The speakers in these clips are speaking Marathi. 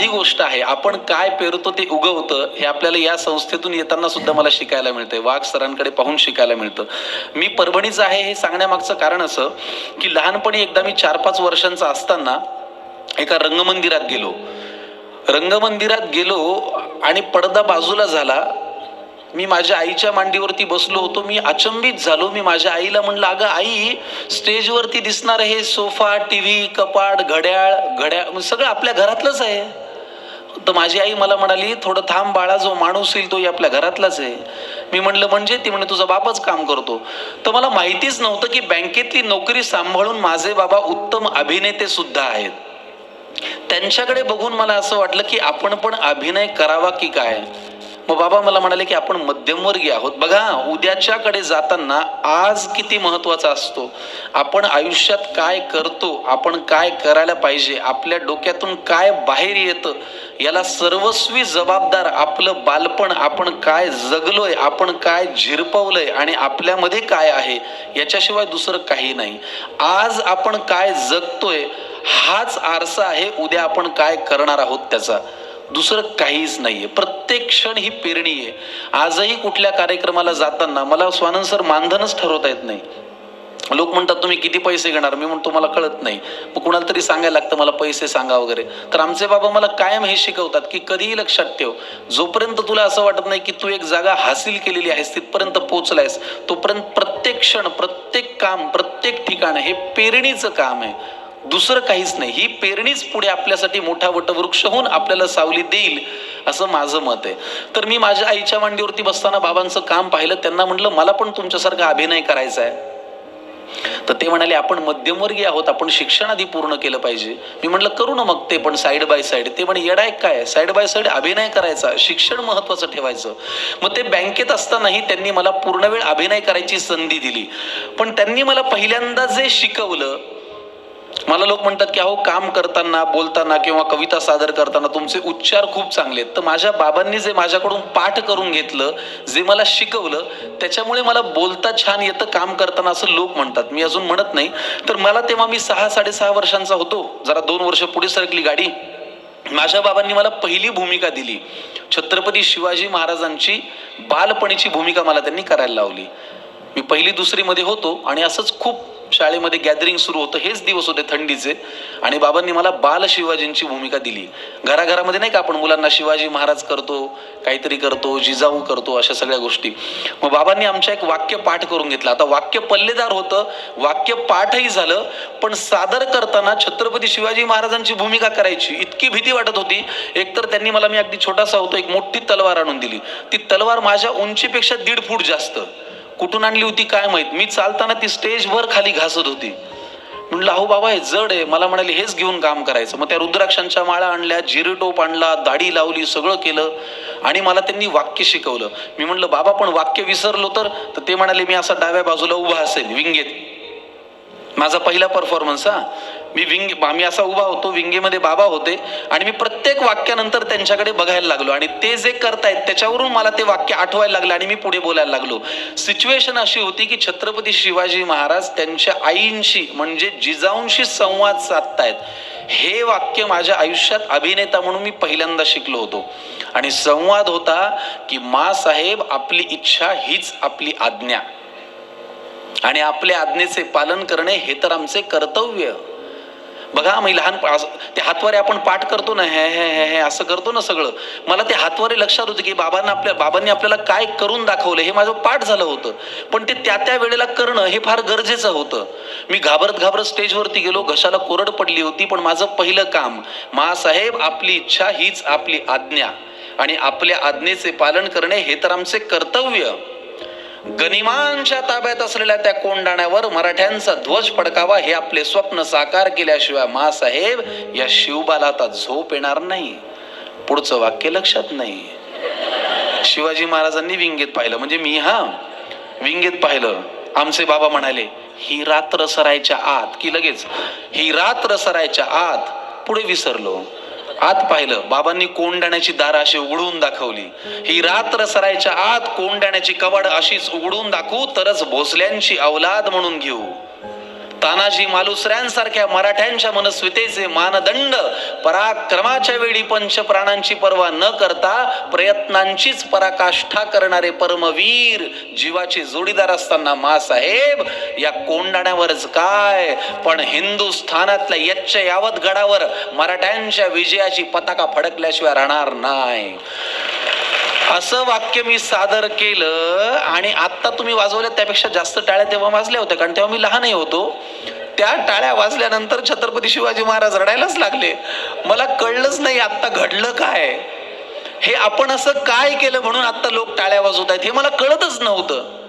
साधी गोष्ट आहे आपण काय पेरतो ते उगवतं हे आपल्याला या संस्थेतून येताना सुद्धा मला शिकायला मिळतंय. वाघ सरांकडे पाहून शिकायला मिळतं. मी परभणीचं आहे हे सांगण्यामागचं कारण असं की लहानपणी एकदा मी चार पाच वर्षांचा असताना एका रंगमंदिरात गेलो. रंगमंदिरात गेलो आणि पडदा बाजूला झाला. मी माझ्या आईच्या मांडीवरती बसलो होतो. मी अचंबित झालो. मी माझ्या आईला म्हणलं अगं आई स्टेजवरती दिसणार हे सोफा टी व्ही कपाट घड्याळ घड्याळ सगळं आपल्या घरातलंच आहे. तर माझी आई मला म्हणाली थोडं थांब बाळा जो माणूस येईल तोही आपल्या घरातलाच आहे. मी म्हणलं म्हणजे? ती म्हणे तुझा बापच काम करतो. तर मला माहितीच नव्हतं की बँकेतली नोकरी सांभाळून माझे बाबा उत्तम अभिनेते सुद्धा आहेत. त्यांच्याकडे बघून मला असं वाटलं की आपण पण अभिनय करावा की काय? मग बाबा मला म्हणाले की आपण मध्यमवर्गीय आहोत. बघा उद्याच्याकडे जाताना आज किती महत्त्वाचा असतो. आपण आयुष्यात काय करतो आपण काय करायला पाहिजे आपल्या डोक्यातून काय बाहेर येतं याला सर्वस्वी जबाबदार आपलं बालपण आपण काय जगलोय आपण काय झिरपवलंय आणि आपल्यामध्ये काय आहे याच्याशिवाय दुसरं काही नाही. आज आपण काय जगतोय हाच आरसा आहे उद्या आपण काय करणार आहोत त्याचा. दुसरं काहीच नाहीये. प्रत्येक क्षण ही पेरणी आहे. आजही कुठल्या कार्यक्रमाला जाताना मला स्वानंद सर मानधनच ठरवता येत नाही. लोक म्हणतात तुम्ही किती पैसे घेणार? मी म्हणतो मला कळत नाही. मग कुणाला तरी सांगायला लागतं मला पैसे सांगा वगैरे. तर आमचे बाबा मला कायम हे शिकवतात की कधीही लक्षात ठेव. जोपर्यंत तुला असं वाटत नाही की तू एक जागा हासिल केलेली आहेस तिथपर्यंत पोहोचलायस तोपर्यंत प्रत्येक क्षण प्रत्येक काम प्रत्येक ठिकाण हे पेरणीचं काम आहे. दुसरं काहीच नाही. ही पेरणीच पुढे आपल्यासाठी मोठा वटवृक्ष होऊन आपल्याला सावली देईल असं माझं मत आहे. तर मी माझ्या आईच्या मांडीवरती बसताना बाबांचं काम पाहिलं. त्यांना म्हटलं मला पण तुमच्यासारखा अभिनय करायचा आहे. तर ते म्हणाले आपण मध्यमवर्गीय आहोत. आपण शिक्षण आधी पूर्ण केलं पाहिजे. मी म्हटलं करू ना मग ते पण साईड बाय साईड ते म्हणे येडा एक काय? साईड बाय साईड अभिनय करायचा. शिक्षण महत्वाचं ठेवायचं. मग ते बँकेत असतानाही त्यांनी मला पूर्ण वेळ अभिनय करायची संधी दिली. पण त्यांनी मला पहिल्यांदा जे शिकवलं मला लोक म्हणतात की अहो काम करताना बोलताना किंवा कविता सादर करताना तुमचे उच्चार खूप चांगले आहेत. तर माझ्या बाबांनी जे माझ्याकडून पाठ करून घेतलं जे मला शिकवलं त्याच्यामुळे मला बोलता छान येतं काम करताना असं लोक म्हणतात. मी अजून म्हणत नाही. तर मला तेव्हा मी सहा साडेसहा वर्षांचा होतो. जरा दोन वर्ष पुढे सरकली गाडी. माझ्या बाबांनी मला पहिली भूमिका दिली. छत्रपती शिवाजी महाराजांची बालपणीची भूमिका मला त्यांनी करायला लावली. मी पहिली दुसरीमध्ये होतो आणि असंच खूप शाळेमध्ये गॅदरिंग सुरू होतं हेच दिवस होते थंडीचे. आणि बाबांनी मला बाल शिवाजींची भूमिका दिली. घराघरामध्ये नाही का आपण मुलांना शिवाजी महाराज करतो काहीतरी करतो जिजाऊ करतो अशा सगळ्या गोष्टी. मग बाबांनी आमच्या एक वाक्य पाठ करून घेतला. आता वाक्य पल्लेदार होतं वाक्य पाठही झालं पण सादर करताना छत्रपती शिवाजी महाराजांची भूमिका करायची इतकी भीती वाटत होती. एकतर त्यांनी मला मी अगदी छोटासा होतो एक मोठी तलवार आणून दिली. ती तलवार माझ्या उंचीपेक्षा दीड फूट जास्त. कुठून आणली होती काय माहीत? मी चालताना ती स्टेजवर खाली घासत होती. म्हणलं अहो बाबा हे जड आहे. मला म्हणाले हेच घेऊन काम करायचं. मग त्या रुद्राक्षांच्या माळा आणल्या जिरेटोप आणला दाढी लावली सगळं केलं आणि मला त्यांनी वाक्य शिकवलं. मी म्हणलं बाबा पण वाक्य विसरलो तर? तर ते म्हणाले मी असा डाव्या बाजूला उभा असेल विंगेत. माझा पहिला परफॉर्मन्स हा. मी विंग आम्ही असा उभा होतो विंगेमध्ये बाबा होते आणि मी प्रत्येक वाक्यानंतर त्यांच्याकडे बघायला लागलो आणि ते जे करतायत त्याच्यावरून मला ते वाक्य आठवायला लागलं आणि मी पुढे बोलायला लागलो. सिच्युएशन अशी होती की छत्रपती शिवाजी महाराज त्यांच्या आईंशी म्हणजे जिजाऊंशी संवाद साधतायत. हे वाक्य माझ्या आयुष्यात अभिनेता म्हणून मी पहिल्यांदा शिकलो होतो. आणि संवाद होता की मा साहेब आपली इच्छा हीच आपली आज्ञा. आणि आपल्या आज्ञेचे पालन करणे हे तर आमचे कर्तव्य. बघा मी लहान ते हातवारे आपण पाठ करतो ना हे हे हे हे असं करतो ना सगळं. मला ते हातवारे लक्षात होते की बाबांना आपल्या बाबांनी आपल्याला काय करून दाखवलं हे माझं पाठ झालं होतं. पण ते त्या त्या वेळेला करणं हे फार गरजेचं होतं. मी घाबरत घाबरत स्टेजवरती गेलो घशाला कोरड पडली होती पण माझं पहिलं काम मासाहेब आपली इच्छा हीच आपली आज्ञा. आणि आपल्या आज्ञेचे पालन करणे हे तर आमचे कर्तव्य. गनिमांच्या ताब्यात असलेल्या त्या कोंडाण्यावर मराठ्यांचा ध्वज फडकावा हे आपले स्वप्न साकार केल्याशिवाय मासाहेब या शिवबाला आता झोप येणार नाही. पुढचं वाक्य लक्षात नाही. शिवाजी महाराजांनी विंगेत पाहिलं. म्हणजे मी हा? विंगेत पाहिलं. आमचे बाबा म्हणाले ही रात्र सरायच्या आत. की लगेच ही रात्र सरायच्या आत. पुढे विसरलो. आत पाहिलं बाबांनी कोंडाण्याची दार अशी उघडून दाखवली. ही रात्र सरायच्या आत कोंडाण्याची कवाड अशीच उघडून दाखवू तरच भोसल्यांची अवलाद म्हणून घेऊ. तानाजी मालुसऱ्यांसारख्या मराठ्यांच्या मनस्वितेचे मानदंड पराक्रमाच्या वेळी पंचप्राणांची पर्वा न करता प्रयत्नांचीच पराकाष्ठा करणारे परमवीर जीवाचे जोडीदार असताना मासाहेब या कोंडाण्यावरच काय? पण हिंदुस्थानातल्या यच्च यावत गडावर मराठ्यांच्या विजयाची पताका फडकल्याशिवाय राहणार नाही. असं वाक्य मी सादर केलं आणि आत्ता तुम्ही वाजवल्या त्यापेक्षा जास्त टाळ्या तेव्हा वाजल्या होत्या. कारण तेव्हा मी लहानही होतो. त्या टाळ्या वाजल्यानंतर छत्रपती शिवाजी महाराज रडायलाच लागले. मला कळलंच नाही आत्ता घडलं काय. हे आपण असं काय केलं म्हणून आत्ता लोक टाळ्या वाजवत आहेत हे मला कळतच नव्हतं.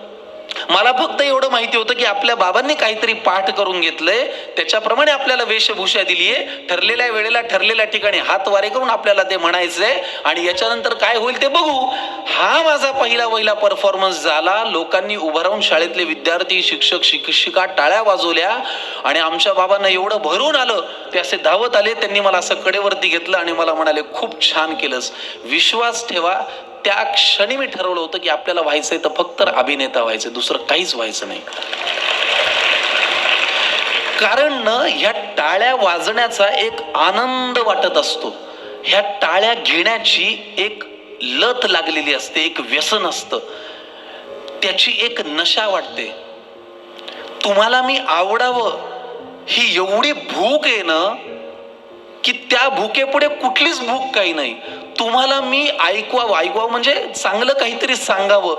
मला फक्त एवढं माहिती होतं की आपल्या बाबांनी काहीतरी पाठ करून घेतलंय. त्याच्याप्रमाणे आपल्याला वेशभूषा दिलीये. ठरलेल्या वेळेला ठरलेल्या ठिकाणी हात वारे करून आपल्याला ते म्हणायचंय. आणि याच्यानंतर काय होईल ते बघू. हा माझा पहिला पहिला परफॉर्मन्स झाला. लोकांनी उभं राहून शाळेतले विद्यार्थी शिक्षक शिक्षिका टाळ्या वाजवल्या. आणि आमच्या बाबांना एवढं भरून आलं. ते असे धावत आले. त्यांनी मला असं कडेवरती घेतलं आणि मला म्हणाले खूप छान केलंस. विश्वास ठेवा. त्या क्षणी मी ठरवलं होतं की आपल्याला व्हायचंय तर फक्त अभिनेता व्हायचं दुसरं काहीच व्हायचं नाही. कारण ह्या टाळ्या वाजण्याचा एक आनंद वाटत असतो. ह्या टाळ्या घेण्याची एक लत लागलेली असते एक व्यसन असतं. त्याची एक नशा वाटते. तुम्हाला मी आवडावं ही एवढी भूक आहे ना की त्या भुकेपुढे कुठलीच भूक काही नाही. तुम्हाला मी ऐकवावं ऐकवावं म्हणजे चांगलं काहीतरी सांगावं.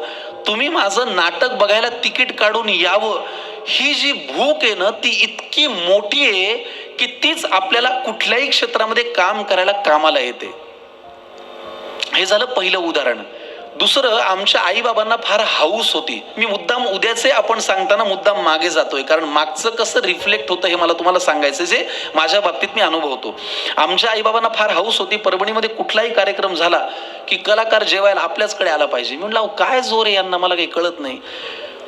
तुम्ही माझं नाटक बघायला तिकीट काढून यावं. ही जी भूक आहे ना ती इतकी मोठी आहे की तीच आपल्याला कुठल्याही क्षेत्रामध्ये काम करायला कामाला येते. हे झालं पहिलं उदाहरण. दुसरं आमच्या आईबाबांना फार हाऊस होती. मी मुद्दाम उद्याचे आपण सांगताना मुद्दाम मागे जातोय. कारण मागचं कसं रिफ्लेक्ट होतं हे मला तुम्हाला सांगायचं जे माझ्या बाबतीत मी अनुभवतो. आमच्या आईबाबांना फार हाऊस होती. परभणीमध्ये कुठलाही कार्यक्रम झाला की कलाकार जेवायला आपल्याचकडे आला पाहिजे. मी म्हटलं काय जोर आहे यांना? मला काही कळत नाही.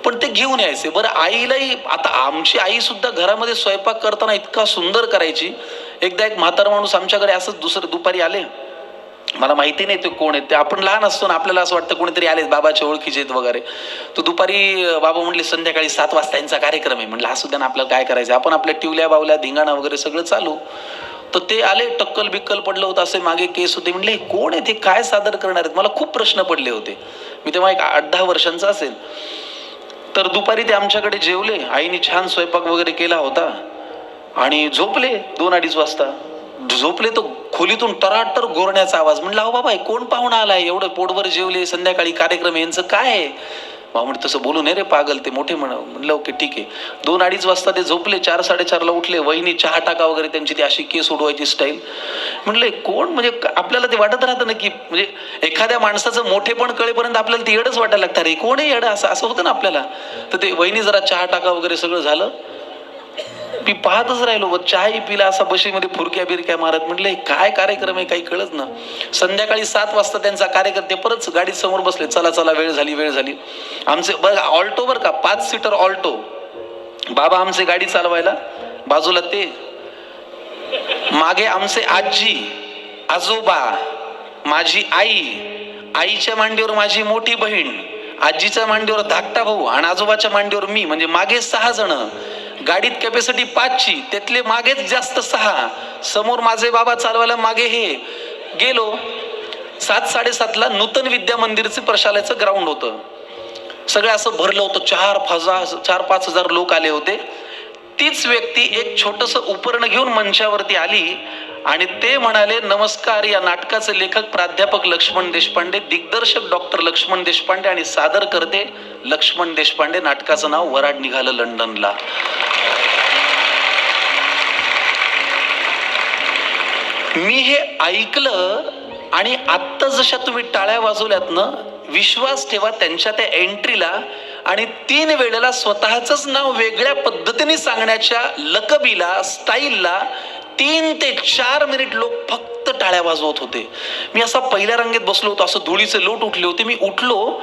पण ते घेऊन यायचे. बरं आईलाही आता आमची आई सुद्धा घरामध्ये स्वयंपाक करताना इतका सुंदर करायची. एकदा एक म्हातारा माणूस आमच्याकडे असंच दुसरं दुपारी आले. मला माहिती नाही ते कोण आहेत ते आपण लहान असतो ना आपल्याला असं वाटतं कोणीतरी आले बाबाच्या ओळखीचे आहेत वगैरे. तो दुपारी बाबा म्हणले संध्याकाळी सात वाजता यांचा कार्यक्रम आहे. म्हणलं असू सुद्धा ना आपल्याला काय करायचं? आपण आपल्या टिवल्या बावल्या धिंगाणा वगैरे सगळं चालू. तर ते आले टक्कल बिक्कल पडलं होतं असे मागे केस होते. म्हणले "हे कोण आहे ते? काय सादर करणार आहेत? मला खूप प्रश्न पडले होते. मी तेव्हा एक आठ दहा वर्षांचा असेल. तर दुपारी ते आमच्याकडे जेवले. आईने छान स्वयंपाक वगैरे केला होता. आणि झोपले दोन अडीच वाजता. झोपले तर खोलीतून टराटर गोरण्याचा आवाज म्हणलं अहो बाबा हे कोण पाहुणा आलाय? एवढं पोटभर जेवले संध्याकाळी कार्यक्रम यांचं काय आहे? बाबा म्हणजे तसं बोलू नये रे पागल ते मोठे म्हण म्हणलं ओके ठीक आहे. दोन अडीच वाजता ते झोपले चार साडेचारला उठले वहिनी चहा टाका वगैरे त्यांची ती अशी केस उडवायची स्टाईल म्हणले कोण? म्हणजे आपल्याला ते वाटत राहतं ना की म्हणजे एखाद्या माणसाचं मोठेपण कळेपर्यंत आपल्याला ते येडच वाटायला लागतं. रे कोण आहे येडं? असं असं होतं ना आपल्याला. तर ते वहिनी जरा चहा टाका वगैरे सगळं झालं. मी पाहतच राहिलो व चहाही पिला असा बशीमध्ये फुरक्या बिरक्या मारत म्हटलं हे काय कार्यक्रम आहे? काही कळत ना. संध्याकाळी सात वाजता त्यांचा कार्यकर्ते परत गाडीत समोर बसले. चला चला वेळ झाली वेळ झाली. आमचे बघा ऑल्टो बरं का पाच सीटर ऑल्टो. बाबा आमचे गाडी चालवायला बाजूला ते मागे आमचे आजी आजोबा माझी आई आईच्या मांडीवर माझी मोठी बहीण आजीच्या मांडीवर धाकटा भाऊ आणि आजोबाच्या मांडीवर मी म्हणजे मागे सहा जण. गाडीत कॅपॅसिटी पाचची त्यातले मागेच जास्त सहा. समोर माझे बाबा चालवायला मागे हे. गेलो. सात साडेसातला नूतन विद्या मंदिरचे प्रशालेचं ग्राउंड होतं. सगळं असं भरलं होतं. चार हजार चार पाच हजार लोक आले होते. तीच व्यक्ती एक छोटस उपकरण घेऊन मंचावरती आली. आणि ते म्हणाले नमस्कार या नाटकाचे लेखक प्राध्यापक लक्ष्मण देशपांडे दिग्दर्शक डॉक्टर लक्ष्मण देशपांडे आणि सादर करते लक्ष्मण देशपांडे. नाटकाचं नाव वराड निघालं लंडनला. मी हे ऐकलं आणि आत्ता जशा तुम्ही टाळ्या वाजवल्यात ना विश्वास ठेवा त्यांच्या त्या एंट्रीला आणि तीन वेळेला स्वतःच नाव वेगळ्या पद्धतीने सांगण्याच्या लकबीला स्टाईलला तीन ते चार मिनिट लोक फक्त टाळ्या वाजवत होते. मी असा पहिल्या रांगेत बसलो होतो असं धुळीचे लोट उठले होते. मी उठलो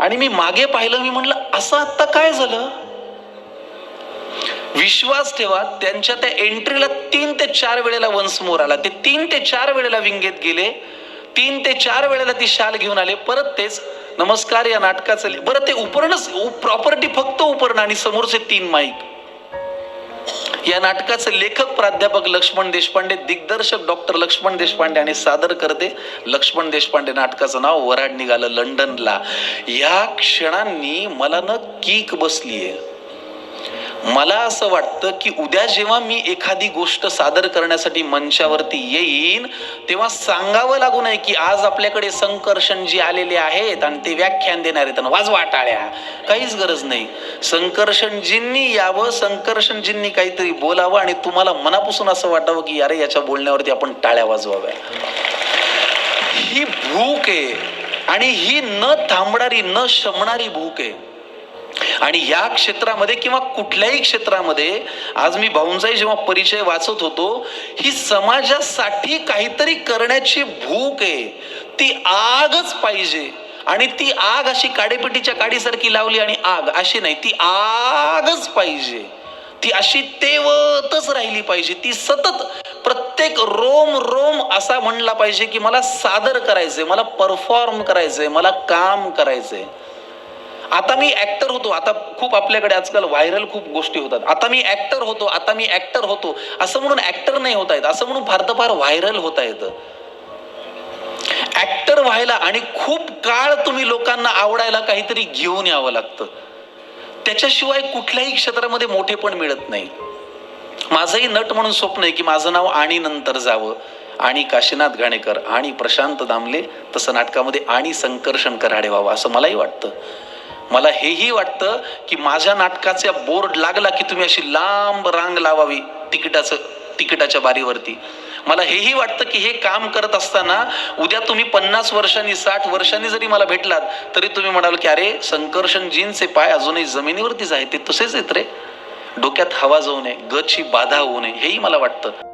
आणि मी मागे पाहिलं मी म्हटलं असं आत्ता काय झालं? विश्वास ठेवा त्यांच्या त्या एंट्रीला तीन ते चार वेळेला वन्स मोर आला. ते तीन ते चार वेळेला विंगेत गेले तीन ते चार वेळेला ती शाल घेऊन आले परत तेच नमस्कार या नाटकाचं बरं ते उपरणच प्रॉपर्टी फक्त उपरण आणि समोरचे तीन माईक या नाटकाचं लेखक प्राध्यापक लक्ष्मण देशपांडे दिग्दर्शक डॉक्टर लक्ष्मण देशपांडे आणि सादर करते. लक्ष्मण देशपांडे नाटकाचं नाव वराड निघालं लंडनला. या क्षणांनी मला न कीक बसलीये. मला असं वाटतं की उद्या जेव्हा मी एखादी गोष्ट सादर करण्यासाठी मंचावरती येईन तेव्हा सांगावं लागू नये की आज आपल्याकडे संकर्षण जी आलेले आहेत आणि ते व्याख्यान देणार आहेत. आणि वाजवा टाळ्या. काहीच गरज नाही. संकर्षणजींनी यावं संकर्षणजींनी काहीतरी बोलावं आणि तुम्हाला मनापासून असं वाटावं की अरे याच्या बोलण्यावरती आपण टाळ्या वाजवाव्या. ही भूक आहे आणि ही न थांबणारी न शमणारी भूक आहे. आणि या क्षेत्रामध्ये किंवा कुठल्याही क्षेत्रामध्ये आज मी भाऊंचाही जेव्हा परिचय वाचत होतो ही समाजासाठी काहीतरी करण्याची भूक आहे. ती आगच पाहिजे. आणि ती आग अशी काडेपिटीच्या काडीसारखी लावली आणि आग अशी नाही ती आगच पाहिजे. ती अशी तेवतच राहिली पाहिजे. ती सतत प्रत्येक रोम रोम असा म्हणला पाहिजे की मला सादर करायचंय मला परफॉर्म करायचंय मला काम करायचंय. आता मी ऍक्टर होतो. आता खूप आपल्याकडे आजकाल व्हायरल खूप गोष्टी होतात. आता मी ऍक्टर होतो. आता मी ऍक्टर होतो. असं म्हणून ऍक्टर नाही होता येत. असं म्हणून फार तर फार व्हायरल होता येतं. ऍक्टर व्हायला आणि खूप काळ तुम्ही लोकांना आवडायला काहीतरी घेऊन यावं लागतं. त्याच्याशिवाय कुठल्याही क्षेत्रामध्ये मोठेपण मिळत नाही. माझंही नट म्हणून स्वप्न आहे की माझं नाव आणि नंतर जावं. आणि काशीनाथ घाणेकर आणि प्रशांत दामले तसं नाटकामध्ये आणि संकर्षण कराडे व्हावं असं मलाही वाटतं. मला हेही वाटतं की माझ्या नाटकाचा बोर्ड लागला की तुम्ही अशी लांब रांग लावावी तिकिटाचं तिकिटाच्या बारीवरती. मला हेही वाटतं की हे काम करत असताना उद्या तुम्ही पन्नास वर्षांनी साठ वर्षांनी जरी मला भेटलात तरी तुम्ही म्हणाल की अरे संकर्षण जीनचे पाय अजूनही जमिनीवरतीच आहेत ते तसेच आहेत रे. डोक्यात हवा जाऊ नये गची बाधा होऊ नये हेही मला वाटतं.